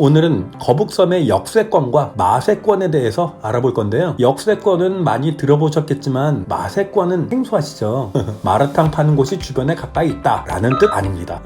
오늘은 거북섬의 역세권과 마세권에 대해서 알아볼 건데요. 역세권은 많이 들어보셨겠지만 마세권은 생소하시죠? 마라탕 파는 곳이 주변에 가까이 있다라는 뜻 아닙니다.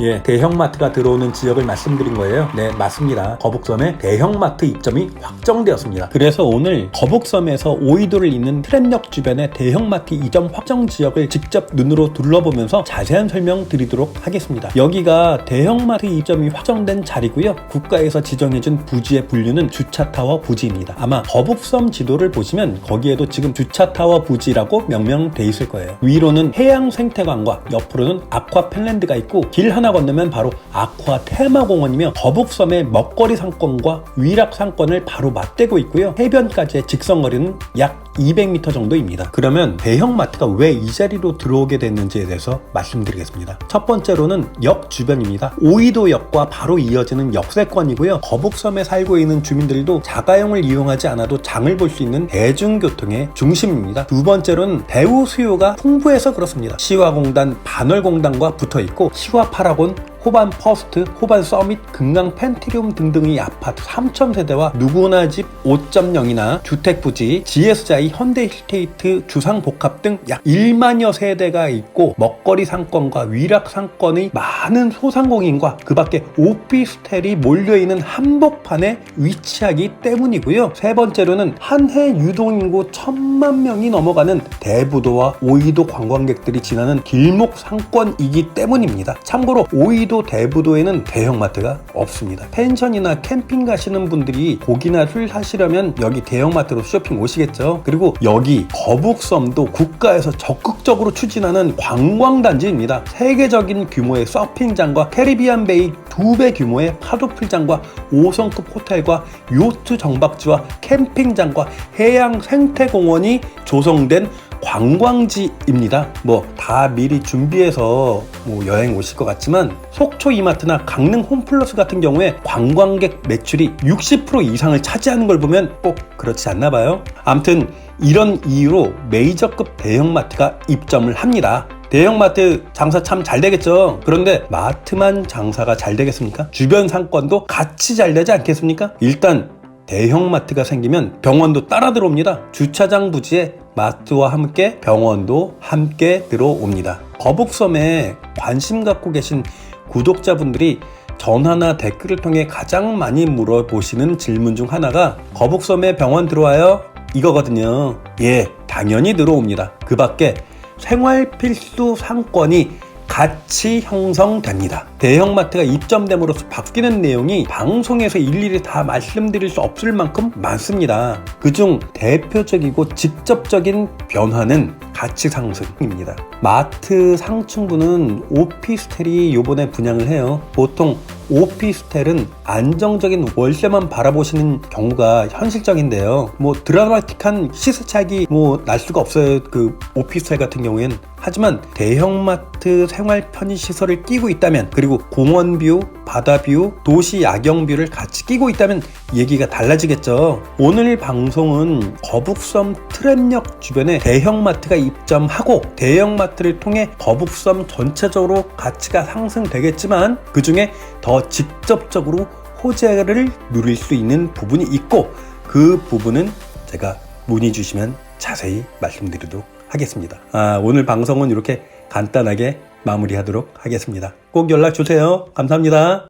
예, 대형마트가 들어오는 지역을 말씀드린 거예요. 네, 맞습니다. 거북섬에 대형마트 입점이 확정되었습니다. 그래서 오늘 거북섬에서 오이도를 잇는 트램역 주변의 대형마트 이점 확정 지역을 직접 눈으로 둘러보면서 자세한 설명 드리도록 하겠습니다. 여기가 대형마트 입점이 확정된 자리고요. 국가에서 지정해준 부지의 분류는 주차타워 부지입니다. 아마 거북섬 지도를 보시면 거기에도 지금 주차타워 부지라고 명명돼 있을 거예요. 위로는 해양 생태관과 옆으로는 아쿠아 펜랜드가 있고 길 하나 건너면 바로 아쿠아 테마공원이며 거북섬의 먹거리 상권과 위락 상권을 바로 맞대고 있고요. 해변까지의 직선거리는 약 200m 정도입니다. 그러면 대형 마트가 왜 이 자리로 들어오게 됐는지에 대해서 말씀드리겠습니다. 첫 번째로는 역 주변입니다. 오이도역과 바로 이어지는 역세권이고요. 거북섬에 살고 있는 주민들도 자가용을 이용하지 않아도 장을 볼 수 있는 대중교통의 중심입니다. 두 번째로는 배우 수요가 풍부해서 그렇습니다. 시화공단, 반월공단과 붙어 있고 시화 파라 제. 호반 퍼스트, 호반 서밋, 금강 펜트리움 등등의 아파트 3,000세대와 누구나 집 5.0이나 주택 부지, GS자이, 현대 힐테이트, 주상 복합 등 약 1만여 세대가 있고 먹거리 상권과 위락 상권의 많은 소상공인과 그 밖에 오피스텔이 몰려있는 한복판에 위치하기 때문이고요. 세 번째로는 한해 유동인구 천만 명이 넘어가는 대부도와 오이도 관광객들이 지나는 길목 상권이기 때문입니다. 참고로 오이도 대부도에는 대형마트가 없습니다. 펜션이나 캠핑 가시는 분들이 고기나 술 사시려면 여기 대형마트로 쇼핑 오시겠죠. 그리고 여기 거북섬도 국가에서 적극적으로 추진하는 관광단지입니다. 세계적인 규모의 서핑장과 캐리비안 베이 두 배 규모의 파도풀장과 5성급 호텔과 요트 정박지와 캠핑장과 해양 생태공원이 조성된 관광지입니다. 뭐 다 미리 준비해서 뭐 여행 오실 것 같지만 속초 이마트나 강릉 홈플러스 같은 경우에 관광객 매출이 60% 이상을 차지하는 걸 보면 꼭 그렇지 않나 봐요. 암튼 이런 이유로 메이저급 대형마트가 입점을 합니다. 대형마트 장사 참 잘 되겠죠. 그런데 마트만 장사가 잘 되겠습니까? 주변 상권도 같이 잘 되지 않겠습니까? 일단 대형마트가 생기면 병원도 따라 들어옵니다. 주차장 부지에 마트와 함께 병원도 함께 들어옵니다. 거북섬에 관심 갖고 계신 구독자분들이 전화나 댓글을 통해 가장 많이 물어보시는 질문 중 하나가 거북섬에 병원 들어와요? 이거거든요. 예, 당연히 들어옵니다. 그 밖에 생활 필수 상권이 같이 형성됩니다. 대형마트가 입점됨으로써 바뀌는 내용이 방송에서 일일이 다 말씀드릴 수 없을 만큼 많습니다. 그중 대표적이고 직접적인 변화는 가치 상승입니다. 마트 상층부는 오피스텔이 요번에 분양을 해요. 보통 오피스텔은 안정적인 월세만 바라보시는 경우가 현실적인데요. 뭐 드라마틱한 시세 차익이 뭐 날 수가 없어요. 그 오피스텔 같은 경우에는. 하지만 대형마트 생활 편의 시설을 끼고 있다면 그리고 공원 뷰, 바다 뷰, 도시 야경 뷰를 같이 끼고 있다면 얘기가 달라지겠죠. 오늘 방송은 거북섬 트램역 주변에 대형마트가 입점하고 대형마트를 통해 거북섬 전체적으로 가치가 상승되겠지만 그 중에 더 직접적으로 호재를 누릴 수 있는 부분이 있고 그 부분은 제가 문의 주시면 자세히 말씀드리도록 하겠습니다. 아, 오늘 방송은 이렇게 간단하게 마무리하도록 하겠습니다. 꼭 연락 주세요. 감사합니다.